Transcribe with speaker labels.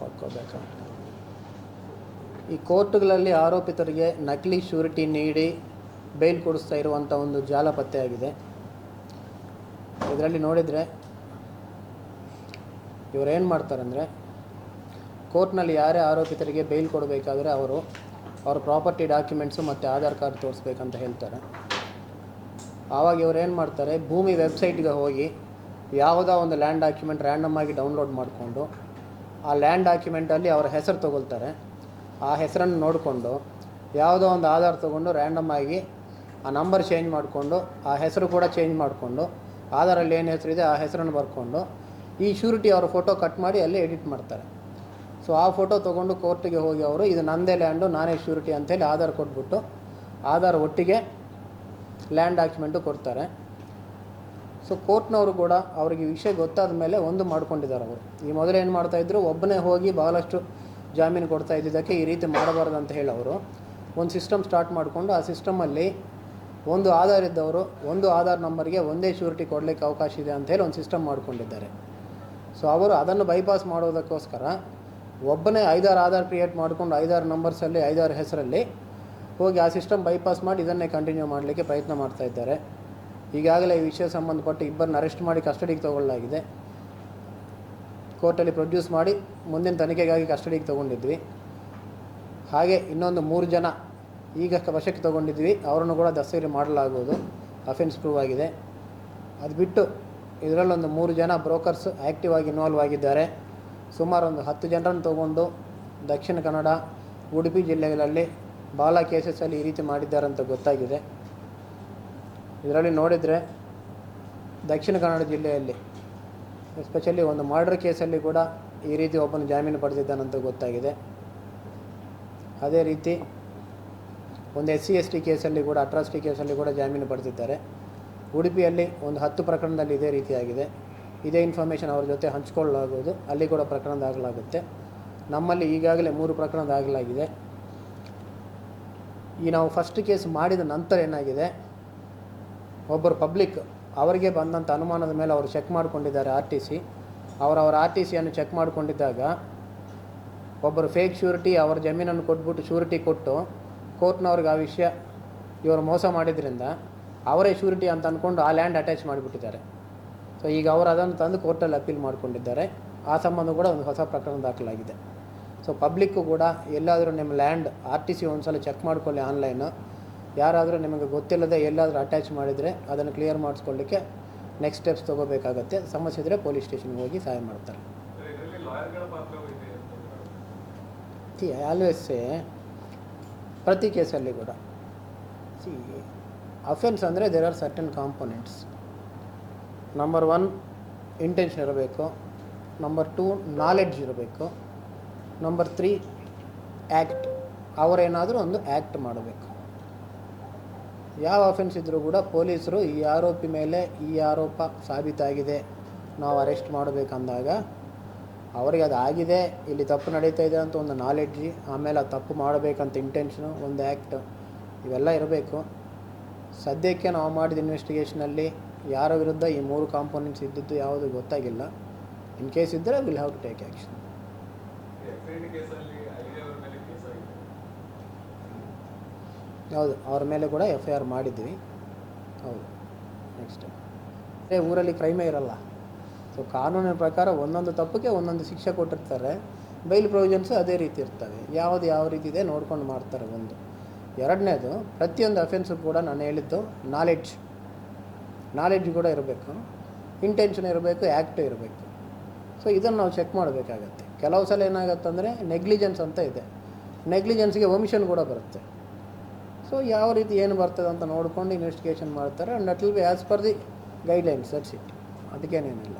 Speaker 1: ಹಾಕ್ಕೋಬೇಕಾ ಈ ಕೋರ್ಟ್ಗಳಲ್ಲಿ ಆರೋಪಿತರಿಗೆ ನಕಲಿ ಶ್ಯೂರಿಟಿ ನೀಡಿ ಬೇಲ್ ಕೊಡಿಸ್ತಾ ಇರುವಂಥ ಒಂದು ಜಾಲ ಪತ್ತೆಯಾಗಿದೆ ಇದರಲ್ಲಿ ನೋಡಿದರೆ ಇವರು ಏನು ಮಾಡ್ತಾರಂದರೆ, ಕೋರ್ಟ್ನಲ್ಲಿ ಯಾರೇ ಆರೋಪಿತರಿಗೆ ಬೇಲ್ ಕೊಡಬೇಕಾದ್ರೆ ಅವರು ಅವ್ರ ಪ್ರಾಪರ್ಟಿ ಡಾಕ್ಯುಮೆಂಟ್ಸು ಮತ್ತು ಆಧಾರ್ ಕಾರ್ಡ್ ತೋರಿಸ್ಬೇಕಂತ ಹೇಳ್ತಾರೆ. ಆವಾಗ ಇವ್ರು ಏನು ಮಾಡ್ತಾರೆ, ಭೂಮಿ ವೆಬ್ಸೈಟ್ಗೆ ಹೋಗಿ ಯಾವುದೋ ಒಂದು ಲ್ಯಾಂಡ್ ಡಾಕ್ಯುಮೆಂಟ್ ರ್ಯಾಂಡಮ್ ಆಗಿ ಡೌನ್ಲೋಡ್ ಮಾಡಿಕೊಂಡು ಆ ಲ್ಯಾಂಡ್ ಡಾಕ್ಯುಮೆಂಟಲ್ಲಿ ಅವರ ಹೆಸರು ತಗೊಳ್ತಾರೆ. ಆ ಹೆಸರನ್ನು ನೋಡಿಕೊಂಡು ಯಾವುದೋ ಒಂದು ಆಧಾರ್ ತೊಗೊಂಡು ರ್ಯಾಂಡಮ್ ಆಗಿ ಆ ನಂಬರ್ ಚೇಂಜ್ ಮಾಡಿಕೊಂಡು ಆ ಹೆಸರು ಕೂಡ ಚೇಂಜ್ ಮಾಡಿಕೊಂಡು ಆಧಾರಲ್ಲಿ ಏನು ಹೆಸರಿದೆ ಆ ಹೆಸರನ್ನು ಬರ್ಕೊಂಡು ಈ ಶ್ಯೂರಿಟಿ ಅವರ ಫೋಟೋ ಕಟ್ ಮಾಡಿ ಅಲ್ಲಿ ಎಡಿಟ್ ಮಾಡ್ತಾರೆ. ಸೊ ಆ ಫೋಟೋ ತೊಗೊಂಡು ಕೋರ್ಟಿಗೆ ಹೋಗಿ ಅವರು, ಇದು ನಂದೇ ಲ್ಯಾಂಡು ನಾನೇ ಶ್ಯೂರಿಟಿ ಅಂತೇಳಿ ಆಧಾರ್ ಕೊಟ್ಬಿಟ್ಟು ಆಧಾರ್ ಒಟ್ಟಿಗೆ ಲ್ಯಾಂಡ್ ಡಾಕ್ಯುಮೆಂಟು ಕೊಡ್ತಾರೆ. ಸೊ ಕೋರ್ಟ್ನವರು ಕೂಡ ಅವರಿಗೆ ವಿಷಯ ಗೊತ್ತಾದ ಮೇಲೆ ಒಂದು ಮಾಡ್ಕೊಂಡಿದ್ದಾರೆ ಅವರು. ಈ ಮೊದಲು ಏನು ಮಾಡ್ತಾಯಿದ್ರು ಒಬ್ಬನೇ ಹೋಗಿ ಬಹಳಷ್ಟು ಜಾಮೀನು ಕೊಡ್ತಾ ಇದ್ದಿದ್ದಕ್ಕೆ ಈ ರೀತಿ ಮಾಡಬಾರ್ದು ಅಂತ ಹೇಳಿ ಅವರು. ಒಂದು ಸಿಸ್ಟಮ್ ಸ್ಟಾರ್ಟ್ ಮಾಡಿಕೊಂಡು ಆ ಸಿಸ್ಟಮಲ್ಲಿ ಒಂದು ಆಧಾರ್ ಇದ್ದವರು, ಒಂದು ಆಧಾರ್ ನಂಬರ್ಗೆ ಒಂದೇ ಶ್ಯೂರಿಟಿ ಕೊಡಲಿಕ್ಕೆ ಅವಕಾಶ ಇದೆ ಅಂತ ಹೇಳಿ ಒಂದು ಸಿಸ್ಟಮ್ ಮಾಡಿಕೊಂಡಿದ್ದಾರೆ. ಸೊ ಅವರು ಅದನ್ನು ಬೈಪಾಸ್ ಮಾಡೋದಕ್ಕೋಸ್ಕರ ಒಬ್ಬನೇ ಐದಾರು ಆಧಾರ್ ಕ್ರಿಯೇಟ್ ಮಾಡ್ಕೊಂಡು ಐದಾರು ನಂಬರ್ಸಲ್ಲಿ ಐದಾರು ಹೆಸರಲ್ಲಿ ಹೋಗಿ ಆ ಸಿಸ್ಟಮ್ ಬೈಪಾಸ್ ಮಾಡಿ ಇದನ್ನೇ ಕಂಟಿನ್ಯೂ ಮಾಡಲಿಕ್ಕೆ ಪ್ರಯತ್ನ ಮಾಡ್ತಾ ಇದ್ದಾರೆ. ಈಗಾಗಲೇ ಈ ವಿಷಯ ಸಂಬಂಧಪಟ್ಟು ಇಬ್ಬರನ್ನ ಅರೆಸ್ಟ್ ಮಾಡಿ ಕಸ್ಟಡಿಗೆ ತಗೊಳ್ಳಲಾಗಿದೆ. ಕೋರ್ಟಲ್ಲಿ ಪ್ರೊಡ್ಯೂಸ್ ಮಾಡಿ ಮುಂದಿನ ತನಿಖೆಗಾಗಿ ಕಸ್ಟಡಿಗೆ ತಗೊಂಡಿದ್ವಿ. ಹಾಗೆ ಇನ್ನೊಂದು ಮೂರು ಜನ ಈಗ ವಶಕ್ಕೆ ತಗೊಂಡಿದ್ವಿ. ಅವರನ್ನು ಕೂಡ ದಸ್ತಗಿರಿ ಮಾಡಲಾಗುವುದು. ಅಫೆನ್ಸ್ ಪ್ರೂವ್ ಆಗಿದೆ. ಅದು ಬಿಟ್ಟು ಇದರಲ್ಲೊಂದು ಮೂರು ಜನ ಬ್ರೋಕರ್ಸ್ ಆ್ಯಕ್ಟಿವ್ ಆಗಿ ಇನ್ವಾಲ್ವ್ ಆಗಿದ್ದಾರೆ. ಸುಮಾರು ಒಂದು ಹತ್ತು ಜನರನ್ನು ತಗೊಂಡು ದಕ್ಷಿಣ ಕನ್ನಡ, ಉಡುಪಿ ಜಿಲ್ಲೆಗಳಲ್ಲಿ ಬಾಲ ಕೇಸಸಲ್ಲಿ ಈ ರೀತಿ ಮಾಡಿದ್ದಾರೆ ಅಂತ ಗೊತ್ತಾಗಿದೆ. ಇದರಲ್ಲಿ ನೋಡಿದರೆ ದಕ್ಷಿಣ ಕನ್ನಡ ಜಿಲ್ಲೆಯಲ್ಲಿ ಎಸ್ಪೆಷಲಿ ಒಂದು ಮರ್ಡರ್ ಕೇಸಲ್ಲಿ ಕೂಡ ಈ ರೀತಿ ಒಬ್ಬನು ಜಾಮೀನು ಪಡೆದಿದ್ದಾನಂತ ಗೊತ್ತಾಗಿದೆ. ಅದೇ ರೀತಿ ಒಂದು ಎಸ್ ಸಿ, ಎಸ್ ಟಿ ಕೇಸಲ್ಲಿ ಕೂಡ ಅಟ್ರಾಸಿಟಿ ಕೇಸಲ್ಲಿ ಕೂಡ ಜಾಮೀನು ಪಡೆದಿದ್ದಾರೆ. ಉಡುಪಿಯಲ್ಲಿ ಒಂದು ಹತ್ತು ಪ್ರಕರಣದಲ್ಲಿ ಇದೇ ರೀತಿಯಾಗಿದೆ. ಇದೇ ಇನ್ಫಾರ್ಮೇಷನ್ ಅವ್ರ ಜೊತೆ ಹಂಚ್ಕೊಳ್ಳಲಾಗುವುದು. ಅಲ್ಲಿ ಕೂಡ ಪ್ರಕರಣ ದಾಖಲಾಗುತ್ತೆ. ನಮ್ಮಲ್ಲಿ ಈಗಾಗಲೇ ಮೂರು ಪ್ರಕರಣ ದಾಖಲಾಗಿದೆ. ಈ ನಾವು ಫಸ್ಟ್ ಕೇಸ್ ಮಾಡಿದ ನಂತರ ಏನಾಗಿದೆ? ಒಬ್ಬರು ಪಬ್ಲಿಕ್ ಅವರಿಗೆ ಬಂದಂಥ ಅನುಮಾನದ ಮೇಲೆ ಅವರು ಚೆಕ್ ಮಾಡಿಕೊಂಡಿದ್ದಾರೆ ಆರ್ ಟಿ ಸಿ ಅವರವರ ಆರ್ ಟಿ ಸಿಯನ್ನು ಚೆಕ್ ಮಾಡಿಕೊಂಡಿದ್ದಾಗ ಒಬ್ಬರು ಫೇಕ್ ಶ್ಯೂರಿಟಿ ಅವರ ಜಮೀನನ್ನು ಕೊಟ್ಬಿಟ್ಟು ಶ್ಯೂರಿಟಿ ಕೊಟ್ಟು ಕೋರ್ಟ್ನವ್ರಿಗೆ ಆ ವಿಷಯ ಇವರು ಮೋಸ ಮಾಡಿದ್ರಿಂದ ಅವರೇ ಶ್ಯೂರಿಟಿ ಅಂತ ಅಂದ್ಕೊಂಡು ಆ ಲ್ಯಾಂಡ್ ಅಟ್ಯಾಚ್ ಮಾಡಿಬಿಟ್ಟಿದ್ದಾರೆ. ಸೊ ಈಗ ಅವರು ಅದನ್ನು ತಂದು ಕೋರ್ಟಲ್ಲಿ ಅಪೀಲ್ ಮಾಡಿಕೊಂಡಿದ್ದಾರೆ. ಆ ಸಂಬಂಧ ಕೂಡ ಒಂದು ಹೊಸ ಪ್ರಕರಣ ದಾಖಲಾಗಿದೆ. ಸೊ ಪಬ್ಲಿಕ್ಕು ಕೂಡ ಎಲ್ಲಾದರೂ ನಿಮ್ಮ ಲ್ಯಾಂಡ್ ಆರ್ ಟಿ ಸಿ ಒಂದು ಸಲ ಚೆಕ್ ಮಾಡ್ಕೊಳ್ಳಿ ಆನ್ಲೈನು ಯಾರಾದರೂ ನಿಮಗೆ ಗೊತ್ತಿಲ್ಲದೆ ಎಲ್ಲಾದರೂ ಅಟ್ಯಾಚ್ ಮಾಡಿದರೆ ಅದನ್ನು ಕ್ಲಿಯರ್ ಮಾಡಿಸ್ಕೊಳ್ಳಿಕ್ಕೆ ನೆಕ್ಸ್ಟ್ ಸ್ಟೆಪ್ಸ್ ತೊಗೋಬೇಕಾಗತ್ತೆ. ಸಮಸ್ಯೆ ಇದ್ದರೆ ಪೊಲೀಸ್ ಸ್ಟೇಷನ್ಗೆ ಹೋಗಿ ಸಹಾಯ ಮಾಡ್ತಾರೆ. ಸಿ ಆಲ್ವೇಸ್ ಪ್ರತಿ ಕೇಸಲ್ಲಿ ಕೂಡ. ಸಿ ಅಫೆನ್ಸ್ ಅಂದರೆ there are certain components number one intention ಇರಬೇಕು. ನಂಬರ್ ಟೂ ನಾಲೆಡ್ಜ್ ಇರಬೇಕು. ನಂಬರ್ ತ್ರೀ ಆ್ಯಕ್ಟ್ ಅವರೇನಾದರೂ ಒಂದು ಆ್ಯಕ್ಟ್ ಮಾಡಬೇಕು. ಯಾವ ಅಫೆನ್ಸ್ ಇದ್ದರೂ ಕೂಡ ಪೊಲೀಸರು ಈ ಆರೋಪಿ ಮೇಲೆ ಈ ಆರೋಪ ಸಾಬೀತಾಗಿದೆ. ನಾವು ಅರೆಸ್ಟ್ ಮಾಡಬೇಕಂದಾಗ ಅವರಿಗೆ ಅದು ಆಗಿದೆ, ಇಲ್ಲಿ ತಪ್ಪು ನಡೀತಾ ಇದೆ ಅಂತ ಒಂದು ನಾಲೆಡ್ಜಿ ಆಮೇಲೆ ಆ ತಪ್ಪು ಮಾಡಬೇಕಂತ ಇಂಟೆನ್ಷನು ಒಂದು ಆ್ಯಕ್ಟ್ ಇವೆಲ್ಲ ಇರಬೇಕು. ಸದ್ಯಕ್ಕೆ ನಾವು ಮಾಡಿದ ಇನ್ವೆಸ್ಟಿಗೇಷನಲ್ಲಿ ಯಾರ ವಿರುದ್ಧ ಈ ಮೂರು ಕಾಂಪೋನೆಂಟ್ಸ್ ಇದ್ದದ್ದು ಯಾವುದು ಗೊತ್ತಾಗಿಲ್ಲ. ಇನ್ ಕೇಸ್ ಇದ್ದರೆ will have to take action
Speaker 2: F I D ಕೇಸಲ್ಲಿ ಐದೇ ಅವರ ಮೇಲೆ ಕೇಸ್ ಆಗಿದೆ
Speaker 1: ಹೌದು, ಅವ್ರ ಮೇಲೆ ಕೂಡ ಎಫ್ ಐ ಆರ್ ಮಾಡಿದ್ವಿ. ಹೌದು ನೆಕ್ಸ್ಟ್ ಅದೇ ಊರಲ್ಲಿ ಕ್ರೈಮೇ ಇರಲ್ಲ. ಸೊ ಕಾನೂನಿನ ಪ್ರಕಾರ ಒಂದೊಂದು ತಪ್ಪಿಗೆ ಒಂದೊಂದು ಶಿಕ್ಷೆ ಕೊಟ್ಟಿರ್ತಾರೆ. ಬೈಲ್ ಪ್ರೊವಿಷನ್ಸು ಅದೇ ರೀತಿ ಇರ್ತವೆ. ಯಾವುದು ಯಾವ ರೀತಿ ಇದೆ ನೋಡ್ಕೊಂಡು ಮಾಡ್ತಾರೆ ಒಂದು. ಎರಡನೇದು, ಪ್ರತಿಯೊಂದು ಅಫೆನ್ಸು ಕೂಡ ನಾನು ಹೇಳಿದ್ದು ನಾಲೆಡ್ಜ್ ನಾಲೆಡ್ಜ್ ಕೂಡ ಇರಬೇಕು. ಇಂಟೆನ್ಷನ್ ಇರಬೇಕು ಆ್ಯಕ್ಟ್ ಇರಬೇಕು. ಸೊ ಇದನ್ನು ನಾವು ಚೆಕ್ ಮಾಡಬೇಕಾಗತ್ತೆ. ಕೆಲವು ಸಲ ಏನಾಗುತ್ತೆ ಅಂದರೆ ನೆಗ್ಲಿಜೆನ್ಸ್ ಅಂತ ಇದೆ. ನೆಗ್ಲಿಜೆನ್ಸ್ಗೆ ಒಮಿಷನ್ ಕೂಡ ಬರುತ್ತೆ. ಸೊ ಯಾವ ರೀತಿ ಏನು ಬರ್ತದೆ ಅಂತ ನೋಡ್ಕೊಂಡು ಇನ್ವೆಸ್ಟಿಗೇಷನ್ ಮಾಡ್ತಾರೆ. And that will be as per the guidelines that's it ಅದಕ್ಕೇನೇನಿಲ್ಲ.